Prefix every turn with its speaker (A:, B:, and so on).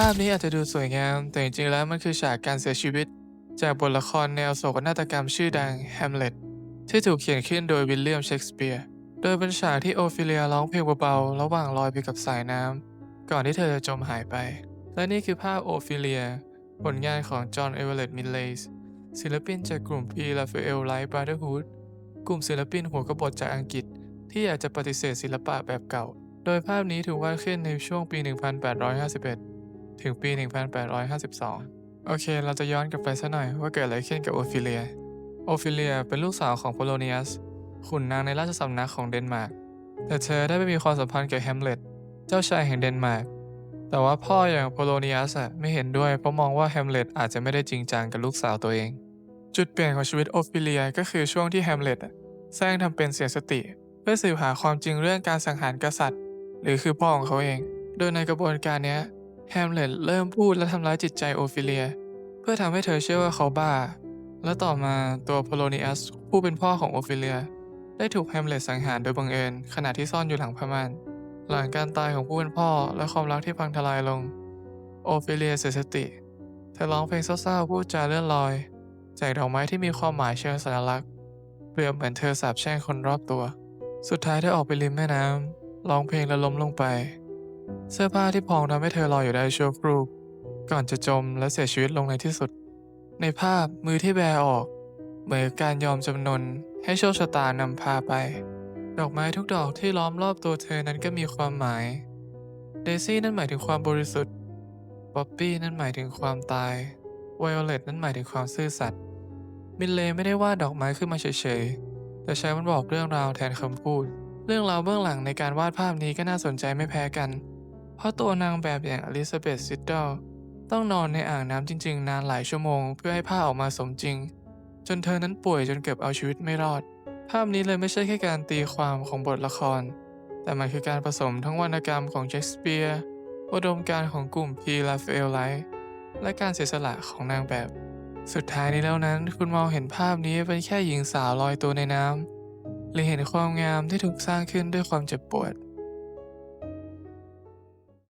A: ภาพนี้อาจจะดูสวยงาม แต่จริงๆแล้วมันคือฉากการเสียชีวิต จากบทละครแนวโศกนาฏกรรมชื่อดัง Hamlet ที่ถูกเขียนขึ้นโดยวิลเลียมเชกสเปียร์ โดยเป็นฉากที่โอฟิเลียร้องเพลงเบาๆ ระหว่างลอยไปกับสายน้ำ ก่อนที่เธอจะจมหายไป และนี่คือภาพโอฟิเลีย ผลงานของจอห์นเอเวอเรตต์มิลเลย์ศิลปินจากกลุ่ม P. Raphael Light Brotherhood กลุ่มศิลปินหัวกบฏจากอังกฤษ ที่อยากจะปฏิเสธศิลปะแบบเก่า โดยภาพนี้ถูกวาดขึ้นในช่วงปี 1851 ถึงปี 1852 โอเค เราจะย้อนกลับไปสักหน่อยว่าเกิดอะไรขึ้นกับโอฟิเลีย โอฟิเลียเป็นลูกสาวของโพโลเนียส ขุนนางในราชสำนักของเดนมาร์ก แต่เธอได้ไปมีความสัมพันธ์กับแฮมเล็ต เจ้าชายแห่งเดนมาร์ก แต่ว่าพ่ออย่างโพโลเนียสอะไม่เห็นด้วยเพราะมองว่าแฮมเล็ตอาจจะไม่ได้จริงจังกับลูกสาวตัวเอง จุดเปลี่ยนของชีวิตโอฟิเลียก็คือช่วงที่แฮมเล็ตแสร้งทำเป็นเสียสติ เพื่อสืบหาความจริงเรื่องการสังหารกษัตริย์ หรือคือพ่อของเขาเอง โดยในกระบวนการนี้ แฮมเล็ตเริ่มพูดและทำร้ายจิตใจโอฟิเลีย เพื่อทำให้เธอเชื่อว่าเขาบ้า และต่อมาตัวโพโลเนียสผู้เป็นพ่อของโอฟิเลีย ได้ถูกแฮมเล็ตสังหารโดยบังเอิญขณะที่ซ่อนอยู่หลังผ้าม่านหลังการตายของผู้เป็นพ่อและความรักที่พังทลายลง โอฟิเลียเสียสติ เธอร้องเพลงเศร้าๆพูดจาเลื่อนลอยแจกดอกไม้ที่มีความหมายเชิงสัญลักษณ์เปรียบเหมือนเธอสาบแช่งคนรอบตัว สุดท้ายเธอออกไปริมแม่น้ำร้องเพลงแล้วล้มลงไป เสื้อผ้าที่พองทำให้เธอลอยอยู่ได้ชั่วครู่ก่อนจะจมและเสียชีวิตลงในที่สุด ในภาพมือที่แบออก เหมือนการยอมจำนนให้โชคชะตานำพาไป ดอกไม้ทุกดอกที่ล้อมรอบตัวเธอนั้นก็มีความหมาย เดซี่นั่นหมายถึงความบริสุทธิ์ป๊อปปี้นั่นหมายถึงความตายไวโอเลตนั่นหมายถึงความซื่อสัตย์มินเลไม่ได้วาดดอกไม้ขึ้นมาเฉยๆ แต่ใช้มันบอกเรื่องราวแทนคำพูด เรื่องราวเบื้องหลังในการวาดภาพนี้ก็น่าสนใจไม่แพ้กัน เพราะตัวนางแบบอย่างอลิซาเบธซิดเดลต้องนอนในอ่างน้ำจริงๆ นานหลายชั่วโมงเพื่อให้ผ้าออกมาสมจริง จนเธอนั้นป่วยจนเกือบเอาชีวิตไม่รอด ภาพนี้เลยไม่ใช่แค่การตีความของบทละคร แต่มันคือการผสมทั้งวรรณกรรมของเชคสเปียร์อุดมการณ์ของกลุ่มพีลาเฟลไลท์และการเสียสละของนางแบบ สุดท้ายนี้แล้วนั้น คุณมองเห็นภาพนี้เป็นแค่หญิงสาวลอยตัวในน้ำหรือเห็นความงามที่ถูกสร้างขึ้นด้วยความเจ็บปวด